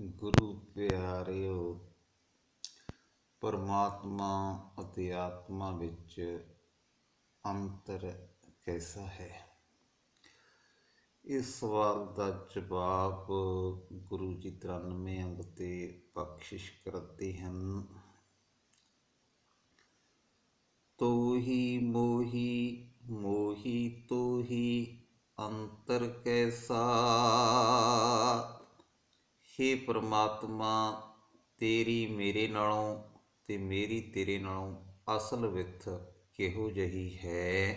ਗੁਰੂ ਪਿਆਰਿਓ, ਪਰਮਾਤਮਾ ਅਤੇ ਆਤਮਾ ਵਿੱਚ ਅੰਤਰ ਕੈਸਾ ਹੈ? ਇਸ ਸਵਾਲ ਦਾ ਜਵਾਬ ਗੁਰੂ ਜੀ 93 ਅੰਗ ਤੇ ਬਖਸ਼ਿਸ਼ ਕਰਦੇ ਹਨ। ਤੋਹੀ ਮੋਹੀ ਮੋਹੀ ਤੋਹੀ, ਅੰਤਰ ਕੈਸਾ? ਹੇ ਪ੍ਰਮਾਤਮਾ, ਤੇਰੀ ਮੇਰੇ ਨਾਲੋਂ ਤੇ ਮੇਰੀ ਤੇਰੇ ਨਾਲੋਂ ਅਸਲ ਵਿੱਥ ਕਿਹੋ ਜਹੀ ਹੈ?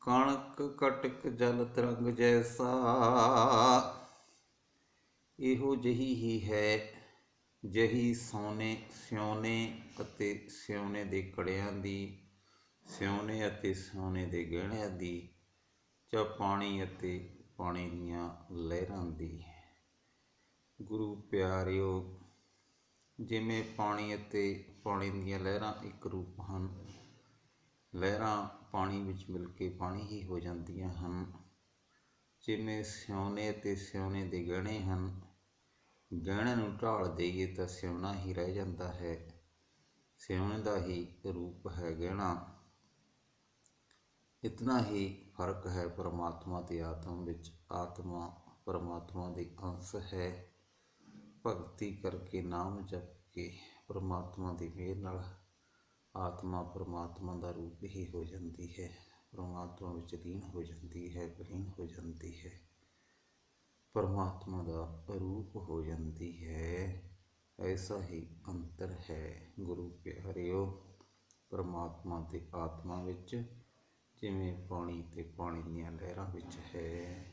ਕਣਕ ਕਟਕ ਜਲ ਤਰੰਗ ਜੈਸਾ ਇਹੋ ਜਹੀ ਹੀ ਹੈ, ਜਹੀ ਸੋਨੇ ਸਿਉਨੇ ਅਤੇ ਸਿਉਨੇ ਦੇ ਕੜਿਆਂ ਦੀ ਸਿਉਨੇ ਅਤੇ ਸੋਨੇ ਦੇ ਗਹਿਣਿਆਂ ਦੀ, ਜਾਂ ਪਾਣੀ ਅਤੇ ਪਾਣੀ ਦੀਆਂ ਲਹਿਰਾਂ ਦੀ ਗੁਰੂ ਪਿਆਰਿਓ, ਜਿਵੇਂ ਪਾਣੀ ਅਤੇ ਪਾਣੀ ਦੀਆਂ ਲਹਿਰਾਂ ਇੱਕ ਰੂਪ ਹਨ, ਲਹਿਰਾਂ ਪਾਣੀ ਵਿੱਚ ਮਿਲ ਕੇ ਪਾਣੀ ਹੀ ਹੋ ਜਾਂਦੀਆਂ ਹਨ। ਜਿਵੇਂ ਸਿਉਨੇ ਅਤੇ ਸਿਉਨੇ ਦੇ ਗਹਿਣੇ ਹਨ ਗਹਿਣਿਆਂ ਨੂੰ ਢਾਲ ਦੇਈਏ ਤਾਂ ਸਿਉਣਾ ਹੀ ਰਹਿ ਜਾਂਦਾ ਹੈ। ਸਿਉਣੇ ਦਾ ਹੀ ਰੂਪ ਹੈ ਗਹਿਣਾ। ਇਤਨਾ ਹੀ ਫ਼ਰਕ ਹੈ ਪਰਮਾਤਮਾ ਤੇ ਆਤਮ ਵਿੱਚ। ਆਤਮਾ ਪਰਮਾਤਮਾ ਦੇ ਅੰਸ਼ ਹੈ। ਭਗਤੀ ਕਰਕੇ ਨਾਮ ਜਪ ਕੇ ਪਰਮਾਤਮਾ ਦੀ ਮਿਹਰ ਨਾਲ ਆਤਮਾ ਪਰਮਾਤਮਾ ਦਾ ਰੂਪ ਹੀ ਹੋ ਜਾਂਦੀ ਹੈ। ਪਰਮਾਤਮਾ ਵਿੱਚ ਲੀਨ ਹੋ ਜਾਂਦੀ ਹੈ ਵਿਲੀਨ ਹੋ ਜਾਂਦੀ ਹੈ। ਪਰਮਾਤਮਾ ਦਾ ਰੂਪ ਹੋ ਜਾਂਦੀ ਹੈ। ਐਸਾ ਹੀ ਅੰਤਰ ਹੈ ਗੁਰੂ ਪਿਆਰਿਓ। ਪਰਮਾਤਮਾ ਤੇ ਆਤਮਾ ਵਿੱਚ ਜਿਵੇਂ ਪਾਣੀ ਤੇ ਪਾਣੀ ਦੀਆਂ ਲਹਿਰਾਂ ਵਿੱਚ ਹੈ